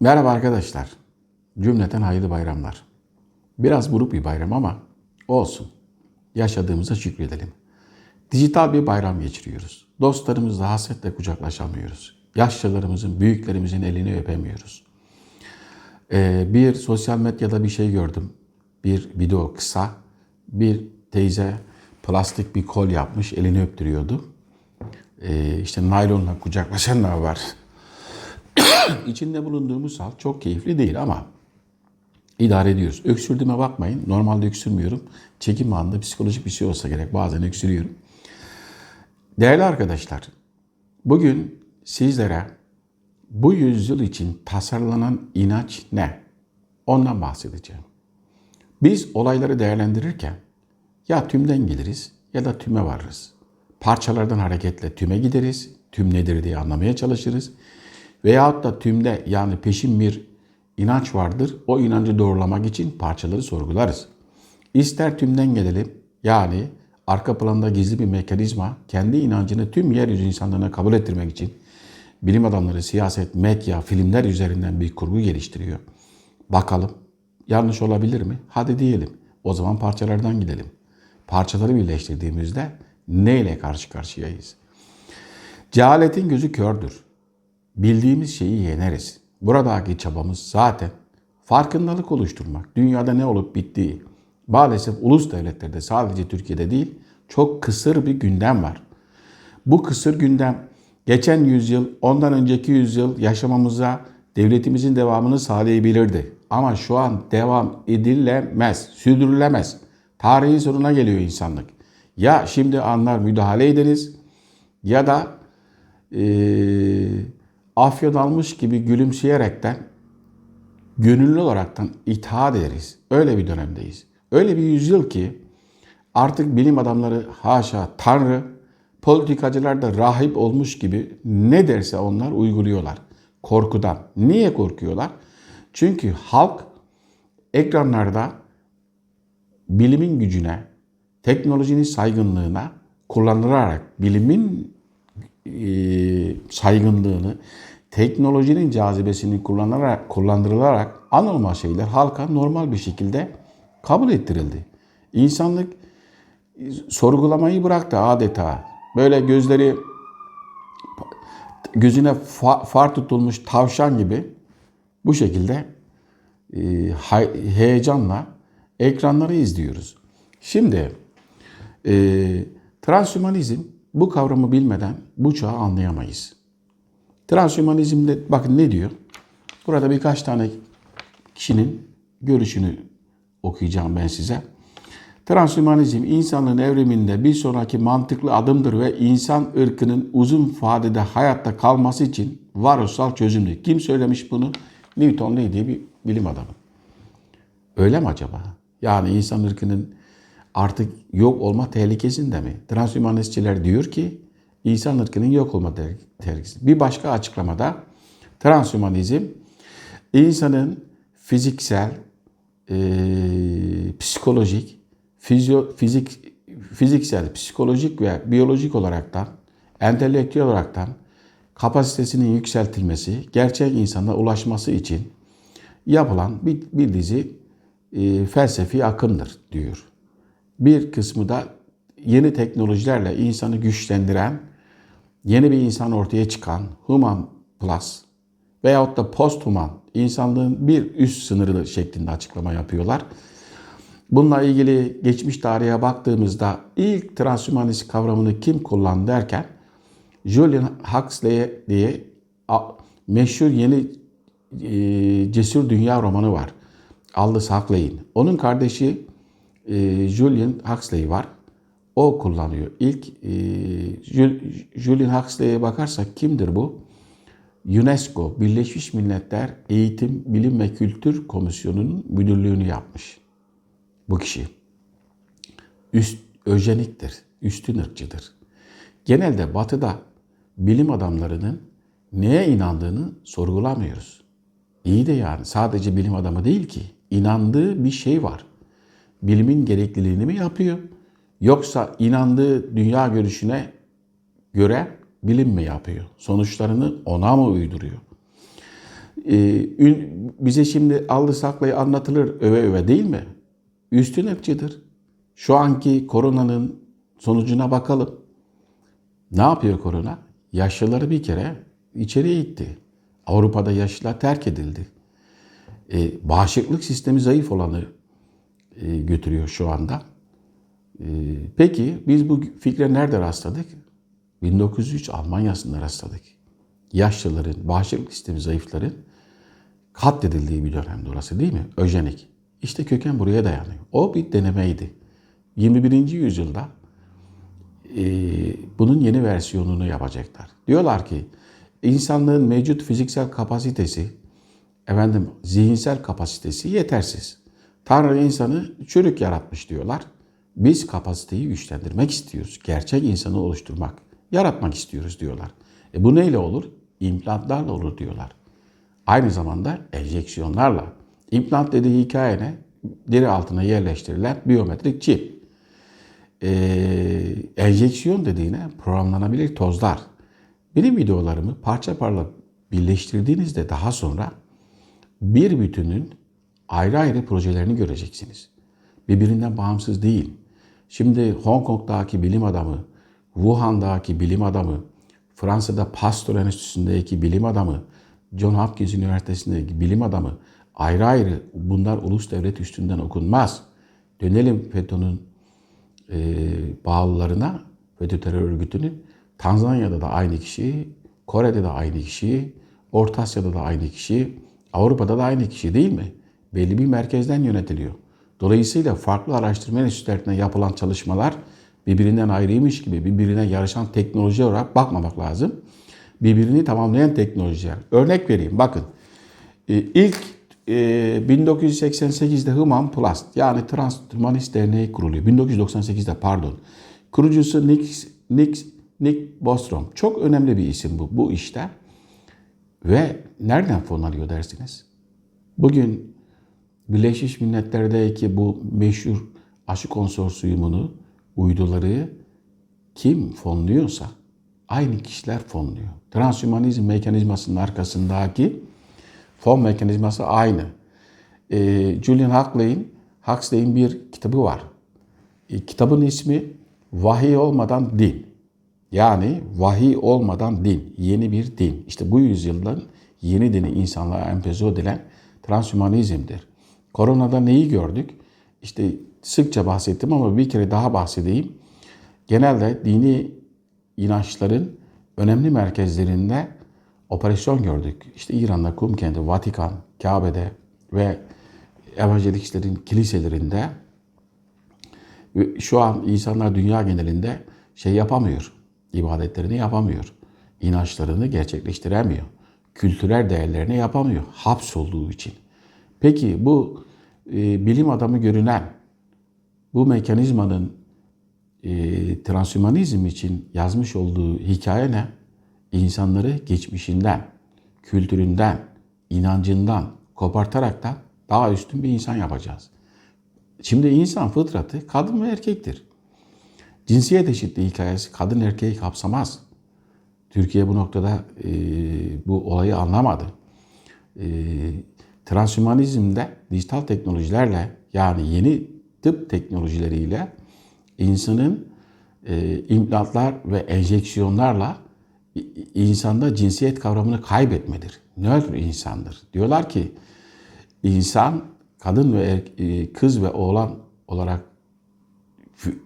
Merhaba arkadaşlar. Cümleten hayırlı bayramlar. Biraz buruk bir bayram ama olsun. Yaşadığımıza şükredelim. Dijital bir bayram geçiriyoruz. Dostlarımızla hasretle kucaklaşamıyoruz. Yaşlılarımızın, büyüklerimizin elini öpemiyoruz. Ee, bir sosyal medyada bir şey gördüm. Bir video kısa. Bir teyze plastik bir kol yapmış, elini öptürüyordu. Ee, işte naylonla kucaklaşanlar var. İçinde bulunduğumuz hal çok keyifli değil ama idare ediyoruz. Öksürdüğüme bakmayın. Normalde öksürmüyorum. Çekim anında psikolojik bir şey olsa gerek. Bazen öksürüyorum. Değerli arkadaşlar, bugün sizlere bu yüzyıl için tasarlanan inanç ne? Ondan bahsedeceğim. Biz olayları değerlendirirken ya tümden geliriz ya da tüme varırız. Parçalardan hareketle tüme gideriz, tüm nedir diye anlamaya çalışırız. Veyahut da tümde yani peşin bir inanç vardır. O inancı doğrulamak için parçaları sorgularız. İster tümden gelelim yani arka planda gizli bir mekanizma kendi inancını tüm yeryüzü insanlarına kabul ettirmek için bilim adamları siyaset, medya, filmler üzerinden bir kurgu geliştiriyor. Bakalım yanlış olabilir mi? Hadi diyelim. O zaman parçalardan gidelim. Parçaları birleştirdiğimizde neyle karşı karşıyayız? Cehaletin gözü kördür. Bildiğimiz şeyi yeneriz. Buradaki çabamız zaten farkındalık oluşturmak. Dünyada ne olup bittiği. Maalesef ulus devletlerde sadece Türkiye'de değil çok kısır bir gündem var. Bu kısır gündem geçen yüzyıl, ondan önceki yüzyıl yaşamamıza devletimizin devamını sağlayabilirdi. Ama şu an devam edilemez, sürdürülemez. Tarihin sonuna geliyor insanlık. Ya şimdi anlar müdahale ederiz ya da e, afyon almış gibi gülümseyerekten gönüllü olaraktan itaat ederiz. Öyle bir dönemdeyiz. Öyle bir yüzyıl ki artık bilim adamları haşa tanrı, politikacılar da rahip olmuş gibi ne derse onlar uyguluyorlar. Korkudan. Niye korkuyorlar? Çünkü halk ekranlarda bilimin gücüne, teknolojinin saygınlığına kullanılarak bilimin saygınlığını, teknolojinin cazibesini kullanarak, kullandırılarak anormal şeyler halka normal bir şekilde kabul ettirildi. İnsanlık e, sorgulamayı bıraktı adeta. Böyle gözleri gözüne far tutulmuş tavşan gibi bu şekilde e, heyecanla ekranları izliyoruz. Şimdi e, transhümanizm bu kavramı bilmeden bu çağı anlayamayız. Transhümanizmde bakın ne diyor? Burada birkaç tane kişinin görüşünü okuyacağım ben size. Transhümanizm insanlığın evriminde bir sonraki mantıklı adımdır ve insan ırkının uzun vadede hayatta kalması için varoluşsal çözümdür. Kim söylemiş bunu? Newton diye bir bilim adamı. Öyle mi acaba? Yani insan ırkının artık yok olma tehlikesinde mi? Transhümanistçiler diyor ki insan ırkının yok olma tehlikesi. Bir başka açıklamada transhümanizm insanın fiziksel, e, psikolojik, fizyo, fizik, fiziksel, psikolojik ve biyolojik olaraktan, entelektüel olaraktan kapasitesinin yükseltilmesi, gerçek insana ulaşması için yapılan bir, bir dizi e, felsefi akımdır diyor. Bir kısmı da yeni teknolojilerle insanı güçlendiren, yeni bir insan ortaya çıkan Human Plus veyahut da Posthuman, insanlığın bir üst sınırı şeklinde açıklama yapıyorlar. Bununla ilgili geçmiş tarihe baktığımızda ilk transhümanist kavramını kim kullandı derken Julian Huxley diye meşhur yeni e, Cesur Dünya romanı var. Aldous Huxley'in. Onun kardeşi e, Julian Huxley var. O kullanıyor. İlk e, Julian Huxley'e bakarsak kimdir bu? UNESCO, Birleşmiş Milletler Eğitim, Bilim ve Kültür Komisyonu'nun müdürlüğünü yapmış. Bu kişi. Üst, öjeniktir, üstün ırkçıdır. Genelde batıda bilim adamlarının neye inandığını sorgulamıyoruz. İyi de yani sadece bilim adamı değil ki. inandığı bir şey var. Bilimin gerekliliğini mi yapıyor? Yoksa inandığı dünya görüşüne göre bilim mi yapıyor? Sonuçlarını ona mı uyduruyor? Ee, bize şimdi aldı saklayı anlatılır öve öve değil mi? Üstün ırkçıdır. Şu anki koronanın sonucuna bakalım. Ne yapıyor korona? Yaşlıları bir kere içeriye itti. Avrupa'da yaşlılar terk edildi. E, bağışıklık sistemi zayıf olanı götürüyor şu anda. E, peki biz bu fikre nerede rastladık? 1903 Almanya'sında rastladık. Yaşlıların, bağışıklık sistemi zayıfların katledildiği bir dönemdi orası değil mi? Öjenik. İşte köken buraya dayanıyor. O bir denemeydi. 21. yüzyılda e, bunun yeni versiyonunu yapacaklar. Diyorlar ki insanlığın mevcut fiziksel kapasitesi, efendim zihinsel kapasitesi yetersiz. Tanrı insanı çürük yaratmış diyorlar. Biz kapasiteyi güçlendirmek istiyoruz. Gerçek insanı oluşturmak, yaratmak istiyoruz diyorlar. E bu neyle olur? İmplantlarla olur diyorlar. Aynı zamanda enjeksiyonlarla. İmplant dediği hikaye ne? Deri altına yerleştirilen biyometrik çip. Ee, enjeksiyon dediğine programlanabilir tozlar. Benim videolarımı parça parça birleştirdiğinizde daha sonra bir bütünün ayrı ayrı projelerini göreceksiniz. Birbirinden bağımsız değil. Şimdi Hong Kong'daki bilim adamı, Wuhan'daki bilim adamı, Fransa'da Pasteur Enstitüsü'ndeki bilim adamı, John Hopkins Üniversitesi'ndeki bilim adamı ayrı ayrı bunlar ulus devlet üstünden okunmaz. Dönelim FETÖ'nün e, bağlılarına, FETÖ terör örgütünün Tanzanya'da da aynı kişi, Kore'de de aynı kişi, Orta Asya'da da aynı kişi, Avrupa'da da aynı kişi değil mi? Belli bir merkezden yönetiliyor. Dolayısıyla farklı araştırma enstitülerinde yapılan çalışmalar birbirinden ayrıymış gibi birbirine yarışan teknoloji olarak bakmamak lazım. Birbirini tamamlayan teknolojiler. Örnek vereyim bakın. E, İlk e, 1988'de Human Plus yani Transhumanist Derneği kuruluyor. 1998'de pardon. Kurucusu Nick, Nick, Nick Bostrom. Çok önemli bir isim bu, bu işte. Ve nereden fon alıyor dersiniz? Bugün Birleşmiş Milletler'deki bu meşhur aşı konsorsiyumunu, uyduları kim fonluyorsa aynı kişiler fonluyor. Transhümanizm mekanizmasının arkasındaki fon mekanizması aynı. Ee, Julian Huxley'in Huxley'in bir kitabı var. E, kitabın ismi Vahiy olmadan din. Yani vahiy olmadan din, yeni bir din. İşte bu yüzyıldan yeni dini insanlığa empoze edilen transhümanizmdir. Koronada neyi gördük? İşte sıkça bahsettim ama bir kere daha bahsedeyim. Genelde dini inançların önemli merkezlerinde operasyon gördük. İşte İran'da Kum kenti, Vatikan, Kabe'de ve evangeliklerin kiliselerinde şu an insanlar dünya genelinde şey yapamıyor. ibadetlerini yapamıyor. inançlarını gerçekleştiremiyor. Kültürel değerlerini yapamıyor. Hapsolduğu için. Peki bu e, bilim adamı görünen bu mekanizmanın e, transhümanizm için yazmış olduğu hikaye ne? İnsanları geçmişinden, kültüründen, inancından kopartarak da daha üstün bir insan yapacağız. Şimdi insan fıtratı kadın ve erkektir. Cinsiyet eşitliği hikayesi kadın erkeği kapsamaz. Türkiye bu noktada e, bu olayı anlamadı. E, transhümanizmde dijital teknolojilerle yani yeni tıp teknolojileriyle insanın e, implantlar ve enjeksiyonlarla insanda cinsiyet kavramını kaybetmedir. Nötr insandır. Diyorlar ki insan kadın ve er- e, kız ve oğlan olarak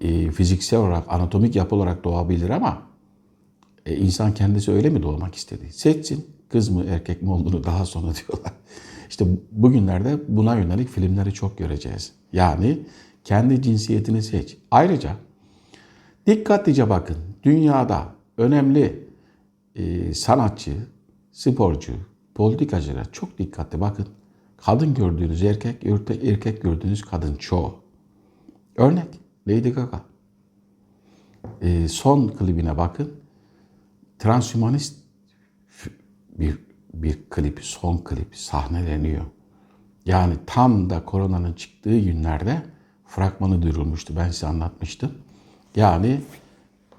e, fiziksel olarak, anatomik yapı olarak doğabilir ama e, insan kendisi öyle mi doğmak istedi? Seçsin kız mı erkek mi olduğunu daha sonra diyorlar. İşte bugünlerde buna yönelik filmleri çok göreceğiz. Yani kendi cinsiyetini seç. Ayrıca dikkatlice bakın. Dünyada önemli e, sanatçı, sporcu, politikacılar çok dikkatli bakın. Kadın gördüğünüz erkek, erkek, gördüğünüz kadın çoğu. Örnek Lady Gaga. E, son klibine bakın. Transhümanist bir bir klip, son klip sahneleniyor. Yani tam da koronanın çıktığı günlerde fragmanı duyurulmuştu. Ben size anlatmıştım. Yani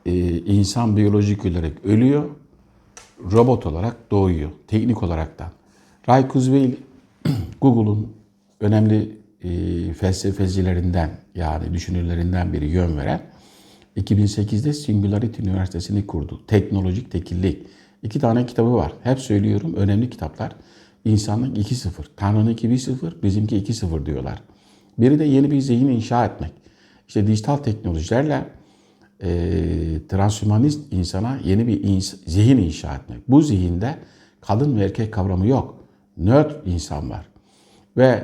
e, insan biyolojik olarak ölüyor, robot olarak doğuyor. Teknik olaraktan. Ray Kurzweil Google'un önemli e, felsefecilerinden yani düşünürlerinden biri yön veren 2008'de Singularity Üniversitesi'ni kurdu. Teknolojik tekillik. İki tane kitabı var. Hep söylüyorum önemli kitaplar. İnsanlık 2.0, Tanrı'nınki 1.0, bizimki 2.0 diyorlar. Biri de yeni bir zihin inşa etmek. İşte dijital teknolojilerle e, transhümanist insana yeni bir ins- zihin inşa etmek. Bu zihinde kadın ve erkek kavramı yok. Nerd insan var. Ve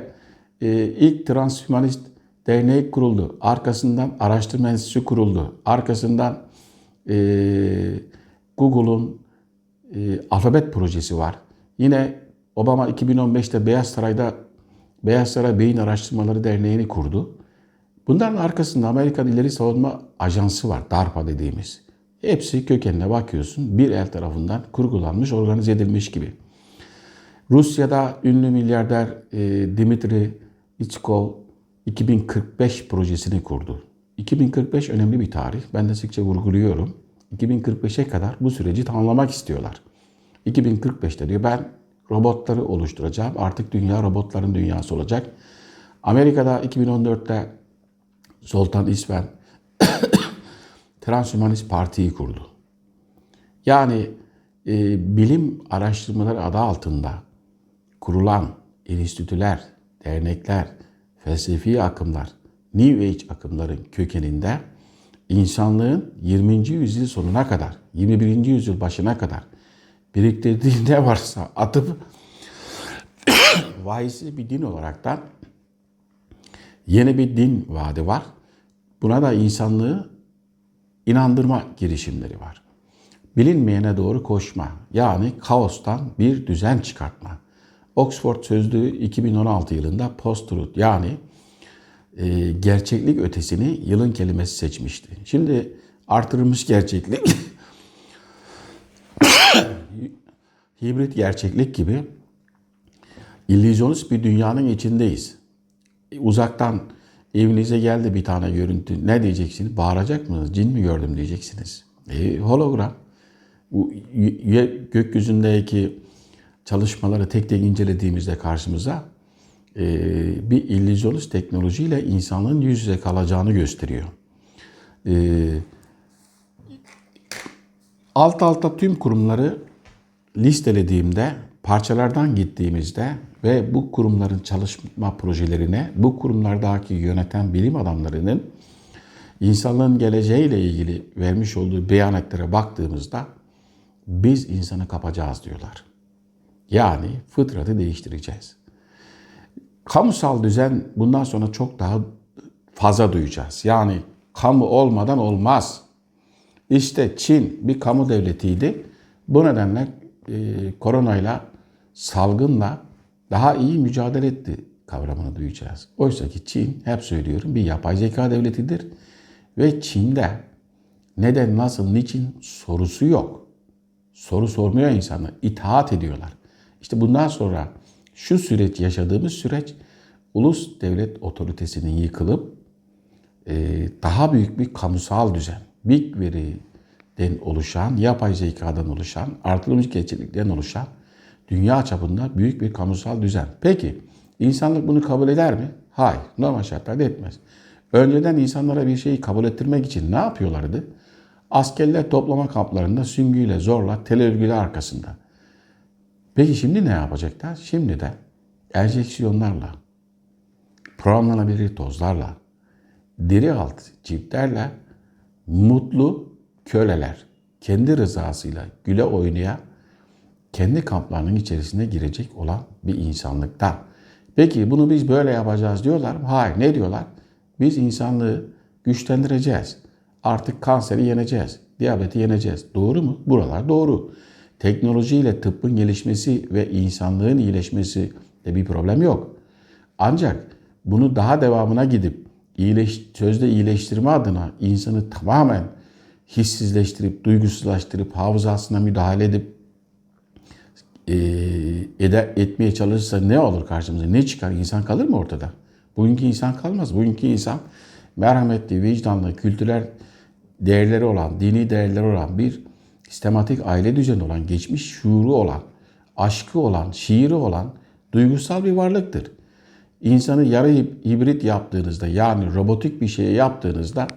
e, ilk transhümanist derneği kuruldu. Arkasından araştırma enstitüsü kuruldu. Arkasından e, Google'un e, alfabet projesi var. Yine Obama 2015'te Beyaz Saray'da Beyaz Saray Beyin Araştırmaları Derneği'ni kurdu. Bunların arkasında Amerikan İleri Savunma Ajansı var, DARPA dediğimiz. Hepsi kökenine bakıyorsun bir el tarafından kurgulanmış, organize edilmiş gibi. Rusya'da ünlü milyarder e, Dimitri İçkov 2045 projesini kurdu. 2045 önemli bir tarih. Ben de sıkça vurguluyorum. 2045'e kadar bu süreci tamamlamak istiyorlar. 2045'te diyor ben robotları oluşturacağım. Artık dünya robotların dünyası olacak. Amerika'da 2014'te Zoltan İsven Transhümanist Parti'yi kurdu. Yani e, bilim araştırmaları adı altında kurulan enstitüler, dernekler, felsefi akımlar, New Age akımların kökeninde insanlığın 20. yüzyıl sonuna kadar, 21. yüzyıl başına kadar biriktirdiği ne varsa atıp vahiysiz bir din olaraktan yeni bir din vaadi var. Buna da insanlığı inandırma girişimleri var. Bilinmeyene doğru koşma, yani kaostan bir düzen çıkartma. Oxford Sözlüğü 2016 yılında post-truth yani e, gerçeklik ötesini yılın kelimesi seçmişti. Şimdi artırılmış gerçeklik, hibrit gerçeklik gibi illüzyonist bir dünyanın içindeyiz. Uzaktan evinize geldi bir tane görüntü. Ne diyeceksiniz? Bağıracak mısınız? Cin mi gördüm diyeceksiniz. E, hologram. Gökyüzündeki çalışmaları tek tek incelediğimizde karşımıza e, bir illüzyonist teknolojiyle insanlığın yüz yüze kalacağını gösteriyor. E, alt alta tüm kurumları listelediğimde, parçalardan gittiğimizde ve bu kurumların çalışma projelerine, bu kurumlardaki yöneten bilim adamlarının insanlığın geleceğiyle ilgili vermiş olduğu beyanetlere baktığımızda biz insanı kapacağız diyorlar. Yani fıtratı değiştireceğiz. Kamusal düzen bundan sonra çok daha fazla duyacağız. Yani kamu olmadan olmaz. İşte Çin bir kamu devletiydi. Bu nedenle e, koronayla, salgınla daha iyi mücadele etti kavramını duyacağız. Oysa ki Çin, hep söylüyorum, bir yapay zeka devletidir. Ve Çin'de neden, nasıl, niçin sorusu yok. Soru sormuyor insanlar, itaat ediyorlar. İşte bundan sonra şu süreç, yaşadığımız süreç ulus devlet otoritesinin yıkılıp e, daha büyük bir kamusal düzen, Big Veri'den oluşan, yapay zekadan oluşan, artırılmış gerçeklikten oluşan dünya çapında büyük bir kamusal düzen. Peki insanlık bunu kabul eder mi? Hayır, normal şartlarda etmez. Önceden insanlara bir şeyi kabul ettirmek için ne yapıyorlardı? Askerler toplama kamplarında süngüyle, zorla, tel örgüler arkasında. Peki şimdi ne yapacaklar? Şimdi de enjeksiyonlarla, programlanabilir tozlarla, deri alt çiplerle mutlu köleler kendi rızasıyla güle oynaya kendi kamplarının içerisine girecek olan bir insanlıkta. Peki bunu biz böyle yapacağız diyorlar? Hayır. Ne diyorlar? Biz insanlığı güçlendireceğiz. Artık kanseri yeneceğiz. Diyabeti yeneceğiz. Doğru mu? Buralar doğru. Teknolojiyle tıbbın gelişmesi ve insanlığın iyileşmesi de bir problem yok. Ancak bunu daha devamına gidip iyileş, sözde iyileştirme adına insanı tamamen hissizleştirip, duygusuzlaştırıp, hafızasına müdahale edip e, ede, etmeye çalışırsa ne olur karşımıza? Ne çıkar? İnsan kalır mı ortada? Bugünkü insan kalmaz. Bugünkü insan merhametli, vicdanlı, kültürel değerleri olan, dini değerleri olan bir sistematik aile düzeni olan, geçmiş şuuru olan, aşkı olan, şiiri olan duygusal bir varlıktır. İnsanı yarı hib- hibrit yaptığınızda yani robotik bir şey yaptığınızda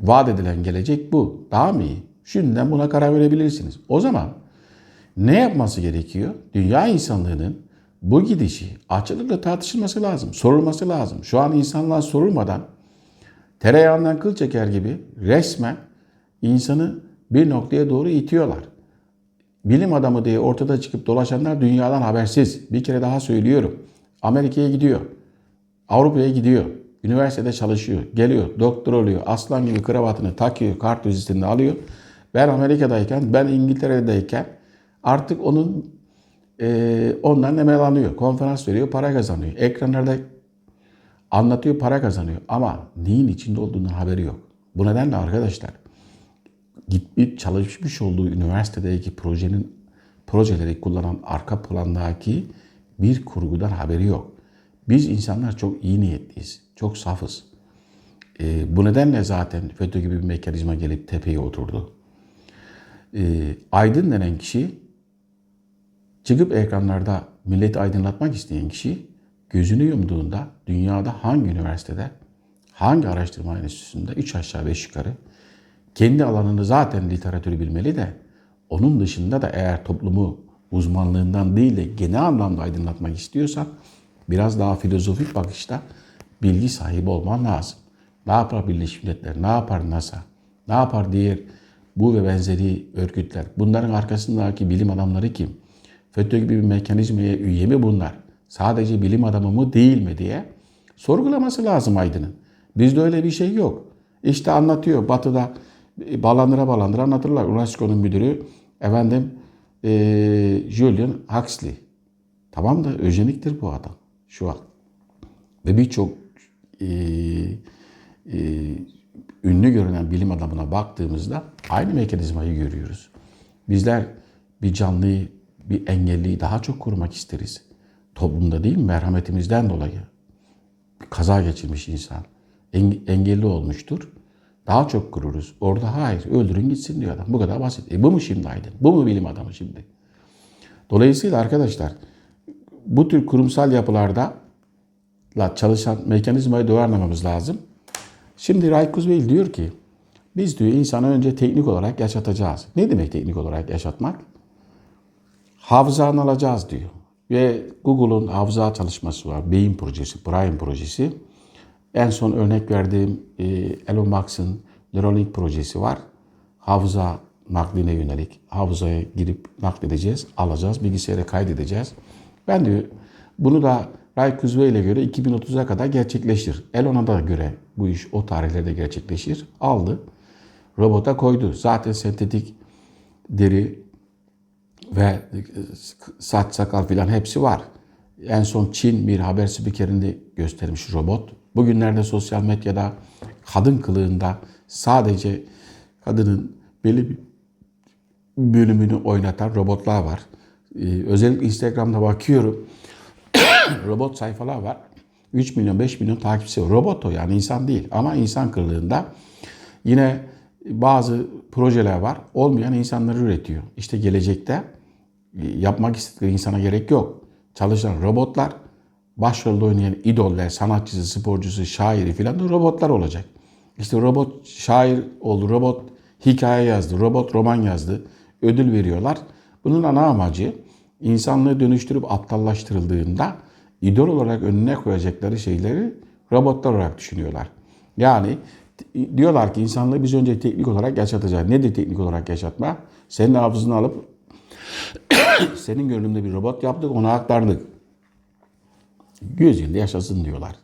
vaat edilen gelecek bu. Daha mı iyi? Şimdiden buna karar verebilirsiniz. O zaman ne yapması gerekiyor? Dünya insanlığının bu gidişi açılıkla tartışılması lazım, sorulması lazım. Şu an insanlar sorulmadan tereyağından kıl çeker gibi resmen insanı bir noktaya doğru itiyorlar. Bilim adamı diye ortada çıkıp dolaşanlar dünyadan habersiz. Bir kere daha söylüyorum. Amerika'ya gidiyor. Avrupa'ya gidiyor. Üniversitede çalışıyor. Geliyor. Doktor oluyor. Aslan gibi kravatını takıyor. Kart vizitini alıyor. Ben Amerika'dayken, ben İngiltere'deyken artık onun e, ondan emel alıyor. Konferans veriyor. Para kazanıyor. Ekranlarda anlatıyor. Para kazanıyor. Ama neyin içinde olduğunun haberi yok. Bu nedenle arkadaşlar gitmiş çalışmış olduğu üniversitedeki projenin projeleri kullanan arka plandaki bir kurgudan haberi yok. Biz insanlar çok iyi niyetliyiz. Çok safız. Ee, bu nedenle zaten FETÖ gibi bir mekanizma gelip tepeye oturdu. Ee, aydın denen kişi çıkıp ekranlarda milleti aydınlatmak isteyen kişi gözünü yumduğunda dünyada hangi üniversitede, hangi araştırma enstitüsünde 3 aşağı 5 yukarı kendi alanını zaten literatürü bilmeli de onun dışında da eğer toplumu uzmanlığından değil de genel anlamda aydınlatmak istiyorsan biraz daha filozofik bakışta bilgi sahibi olman lazım. Ne yapar Birleşmiş Milletler, ne yapar NASA, ne yapar diğer bu ve benzeri örgütler? Bunların arkasındaki bilim adamları kim? FETÖ gibi bir mekanizmaya üye mi bunlar? Sadece bilim adamı mı değil mi diye sorgulaması lazım Aydın'ın. Bizde öyle bir şey yok. İşte anlatıyor Batı'da bağlandıra bağlandıra anlatırlar. UNESCO'nun müdürü efendim e, Julian Huxley. Tamam da öjeniktir bu adam şu an. Ve birçok e, e, ünlü görünen bilim adamına baktığımızda aynı mekanizmayı görüyoruz. Bizler bir canlıyı, bir engelliyi daha çok korumak isteriz. Toplumda değil mi? Merhametimizden dolayı. Bir kaza geçirmiş insan. Engelli olmuştur. Daha çok kururuz. Orada hayır öldürün gitsin diyor adam. Bu kadar basit. E bu mu şimdi Aydın? Bu mu bilim adamı şimdi? Dolayısıyla arkadaşlar bu tür kurumsal yapılarda çalışan mekanizmayı doğru lazım. Şimdi Raykuz Bey diyor ki biz diyor insanı önce teknik olarak yaşatacağız. Ne demek teknik olarak yaşatmak? Hafızanı alacağız diyor. Ve Google'un hafıza çalışması var. Beyin projesi, Brain projesi. En son örnek verdiğim e, Elon Musk'ın Neuralink projesi var. Hafıza nakline yönelik. Hafızaya girip nakledeceğiz, alacağız, bilgisayara kaydedeceğiz. Ben de bunu da Ray Kurzweil ile göre 2030'a kadar gerçekleşir. Elon'a da göre bu iş o tarihlerde gerçekleşir. Aldı. Robota koydu. Zaten sentetik deri ve saç sakal filan hepsi var. En son Çin bir haber spikerinde göstermiş robot. Bugünlerde sosyal medyada kadın kılığında sadece kadının belli bir bölümünü oynatan robotlar var. Ee, özellikle Instagram'da bakıyorum. robot sayfalar var. 3 milyon 5 milyon takipçisi var. Robot o yani insan değil ama insan kılığında. Yine bazı projeler var. Olmayan insanları üretiyor. İşte gelecekte e, yapmak istedikleri insana gerek yok. Çalışan robotlar, başrolde oynayan idoller, sanatçısı, sporcusu, şairi filan da robotlar olacak. İşte robot şair oldu, robot hikaye yazdı, robot roman yazdı, ödül veriyorlar. Bunun ana amacı insanlığı dönüştürüp aptallaştırıldığında idol olarak önüne koyacakları şeyleri robotlar olarak düşünüyorlar. Yani diyorlar ki insanlığı biz önce teknik olarak yaşatacağız. Nedir teknik olarak yaşatma? Senin hafızını alıp senin gönlünde bir robot yaptık, ona aktardık. 100 yılda yaşasın diyorlar.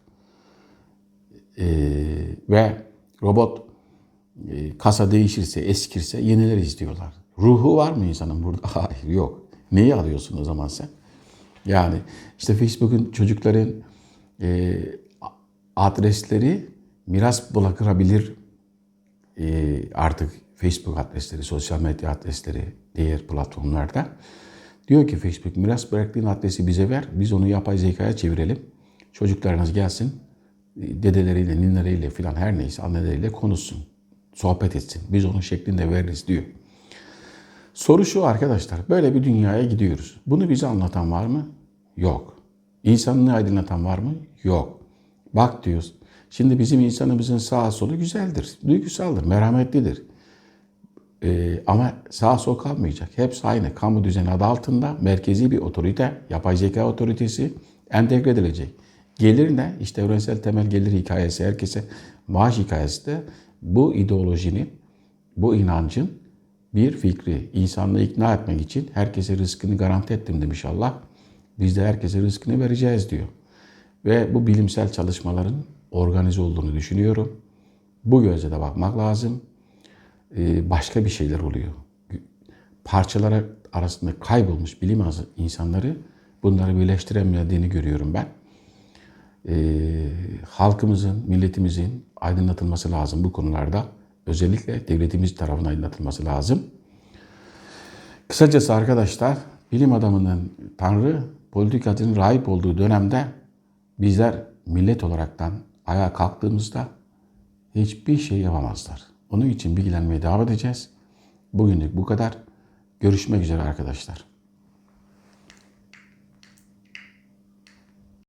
Ee, ve robot e, kasa değişirse, eskirse yenileriz diyorlar. Ruhu var mı insanın burada? Hayır, yok. Neyi alıyorsun o zaman sen? Yani işte Facebook'un çocukların e, adresleri miras bırakılabilir e, artık Facebook adresleri, sosyal medya adresleri diğer platformlarda. Diyor ki Facebook miras bıraktığın adresi bize ver. Biz onu yapay zekaya çevirelim. Çocuklarınız gelsin. Dedeleriyle, nineleriyle filan her neyse anneleriyle konuşsun. Sohbet etsin. Biz onun şeklinde veririz diyor. Soru şu arkadaşlar. Böyle bir dünyaya gidiyoruz. Bunu bize anlatan var mı? Yok. İnsanlığı aydınlatan var mı? Yok. Bak diyoruz. Şimdi bizim insanımızın sağa solu güzeldir. Duygusaldır, merhametlidir. Ee, ama sağ sol kalmayacak. Hepsi aynı. Kamu düzeni adı altında merkezi bir otorite, yapay zeka otoritesi entegre edilecek. Gelir ne? İşte evrensel temel gelir hikayesi herkese maaş hikayesi de bu ideolojinin, bu inancın bir fikri. insanlığı ikna etmek için herkese rızkını garanti ettim demiş Allah. Biz de herkese rızkını vereceğiz diyor. Ve bu bilimsel çalışmaların organize olduğunu düşünüyorum. Bu gözle de bakmak lazım. Ee, başka bir şeyler oluyor. Parçalara arasında kaybolmuş bilim insanları bunları birleştiremediğini görüyorum ben. Ee, halkımızın, milletimizin aydınlatılması lazım bu konularda. Özellikle devletimiz tarafından aydınlatılması lazım. Kısacası arkadaşlar bilim adamının Tanrı politikacının rahip olduğu dönemde bizler millet olaraktan ayağa kalktığımızda hiçbir şey yapamazlar. Onun için bilgilenmeye devam edeceğiz. Bugünlük bu kadar. Görüşmek üzere arkadaşlar.